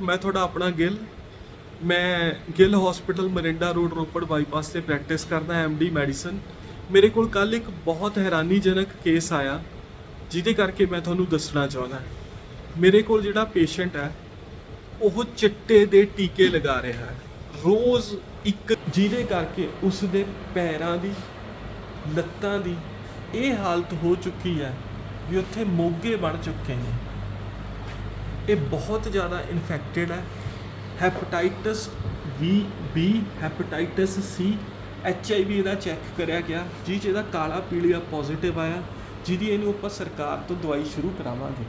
ਮੈਂ ਤੁਹਾਡਾ ਆਪਣਾ ਗਿੱਲ। ਮੈਂ Gill hospital Morinda road Ropar bypass ਤੇ ਪ੍ਰੈਕਟਿਸ ਕਰਦਾ ਐਮਡੀ ਮੈਡੀਸਨ ਮੇਰੇ ਕੋਲ ਕੱਲ ਇੱਕ ਬਹੁਤ ਹੈਰਾਨੀਜਨਕ ਕੇਸ ਆਇਆ, ਜਿਹਦੇ ਕਰਕੇ ਮੈਂ ਤੁਹਾਨੂੰ ਦੱਸਣਾ ਚਾਹੁੰਦਾ ਮੇਰੇ ਕੋਲ ਜਿਹੜਾ ਪੇਸ਼ੈਂਟ ਹੈ, ਉਹ ਚਿੱਟੇ ਦੇ ਟੀਕੇ ਲਗਾ ਰਿਹਾ ਹੈ। ਰੋਜ਼ ਇੱਕ ਜਿਹਦੇ ਕਰਕੇ ਉਸ ਦੇ ਪੈਰਾਂ ਦੀ, ਲੱਤਾਂ ਦੀ ਇਹ ਹਾਲਤ ਹੋ ਚੁੱਕੀ ਹੈ ਵੀ ਉੱਥੇ ਮੋਗੇ ਬਣ ਚੁੱਕੇ ਨੇ। ਇਹ ਬਹੁਤ ਜ਼ਿਆਦਾ ਇਨਫੈਕਟਡ ਹੈ। Hepatitis we B hepatitis C H I V ਇਹਦਾ ਚੈੱਕ ਕਰਿਆ ਗਿਆ, ਜਿਹ 'ਚ ਇਹਦਾ ਕਾਲਾ ਪੀਲੀਆ ਪੋਜ਼ਿਟਿਵ ਆਇਆ, ਜਿਹਦੀ ਇਹਨੂੰ ਆਪਾਂ ਸਰਕਾਰ ਤੋਂ ਦਵਾਈ ਸ਼ੁਰੂ ਕਰਾਵਾਂਗੇ।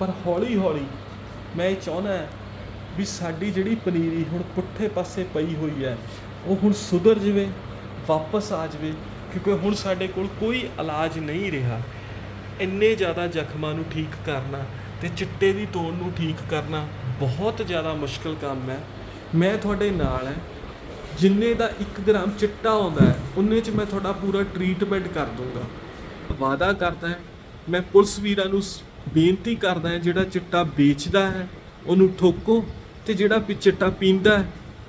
ਪਰ ਹੌਲੀ ਹੌਲੀ ਮੈਂ ਇਹ ਚਾਹੁੰਦਾ ਵੀ ਸਾਡੀ ਜਿਹੜੀ ਪਨੀਰੀ ਹੁਣ ਪੁੱਠੇ ਪਾਸੇ ਪਈ ਹੋਈ ਹੈ, ਉਹ ਹੁਣ ਸੁਧਰ ਜਵੇ, ਵਾਪਸ ਆ ਜਵੇ, ਕਿਉਂਕਿ ਹੁਣ ਸਾਡੇ ਕੋਲ ਕੋਈ ਇਲਾਜ ਨਹੀਂ ਰਿਹਾ। ਇੰਨੇ ਜ਼ਿਆਦਾ ਜ਼ਖਮਾਂ ਨੂੰ ਠੀਕ ਕਰਨਾ ਤੇ ਚਿੱਟੇ ਦੀ ਤੋੜ ਨੂੰ ਠੀਕ ਕਰਨਾ ਬਹੁਤ ਜ਼ਿਆਦਾ ਮੁਸ਼ਕਲ ਕੰਮ ਹੈ। ਮੈਂ ਤੁਹਾਡੇ ਨਾਲ ਹਾਂ। ਜਿੰਨੇ ਦਾ 1 ਗ੍ਰਾਮ ਚਿੱਟਾ ਆਉਂਦਾ ਹੈ, ਉਹਨੇ ਚ ਮੈਂ ਤੁਹਾਡਾ ਪੂਰਾ ਟ੍ਰੀਟਮੈਂਟ ਕਰ ਦੂੰਗਾ ਵਾਅਦਾ ਕਰਦਾ ਹੈ, ਮੈਂ ਪੁਲਿਸ ਵੀਰਾਂ ਨੂੰ ਸ- ਬੇਨਤੀ ਕਰਦਾ ਹਾਂ, ਜਿਹੜਾ ਚਿੱਟਾ ਵੇਚਦਾ ਹੈ, ਉਹਨੂੰ ਠੋਕੋ ਤੇ ਜਿਹੜਾ ਵੀ ਚਿੱਟਾ ਪੀਂਦਾ ਹੈ,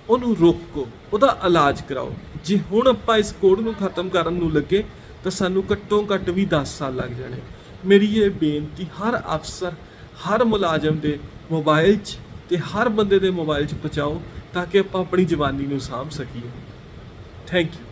ਉਹਨੂੰ ਰੋਕੋ, ਉਹਦਾ ਇਲਾਜ ਕਰਾਓ। ਜੇ ਹੁਣ ਆਪਾਂ ਇਸ ਕੋਡ ਨੂੰ ਖਤਮ ਕਰਨ ਨੂੰ ਲੱਗੇ, ਤਾਂ ਸਾਨੂੰ ਘੱਟੋ ਘੱਟ ਵੀ 10 ਸਾਲ ਲੱਗ ਜਾਣੇ। ਮੇਰੀ ਇਹ ਬੇਨਤੀ ਹਰ ਅਫਸਰ, ਹਰ ਮੁਲਾਜ਼ਮ ਦੇ ਮੋਬਾਈਲ 'ਚ ਤੇ ਹਰ ਬੰਦੇ ਦੇ ਮੋਬਾਈਲ 'ਚ ਪਹੁੰਚਾਓ ਤਾਂ ਕਿ ਆਪਾਂ ਆਪਣੀ ਜਵਾਨੀ ਨੂੰ ਸਾਂਭ ਸਕੀਏ। Thank you